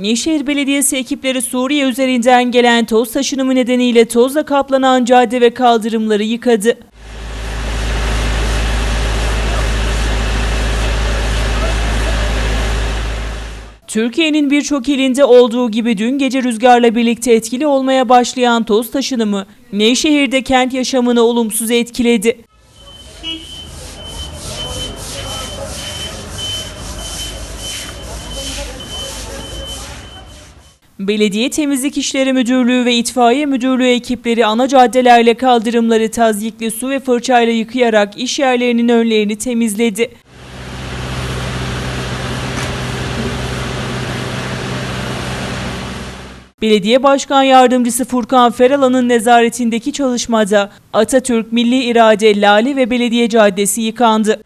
Nevşehir Belediyesi ekipleri Suriye üzerinden gelen toz taşınımı nedeniyle tozla kaplanan cadde ve kaldırımları yıkadı. Türkiye'nin birçok ilinde olduğu gibi dün gece rüzgarla birlikte etkili olmaya başlayan toz taşınımı Nevşehir'de kent yaşamını olumsuz etkiledi. Belediye Temizlik İşleri Müdürlüğü ve İtfaiye Müdürlüğü ekipleri ana caddelerle kaldırımları tazyikli su ve fırçayla yıkayarak iş yerlerinin önlerini temizledi. Belediye Başkan Yardımcısı Furkan Feralan'ın nezaretindeki çalışmada Atatürk Milli İrade Lale ve Belediye Caddesi yıkandı.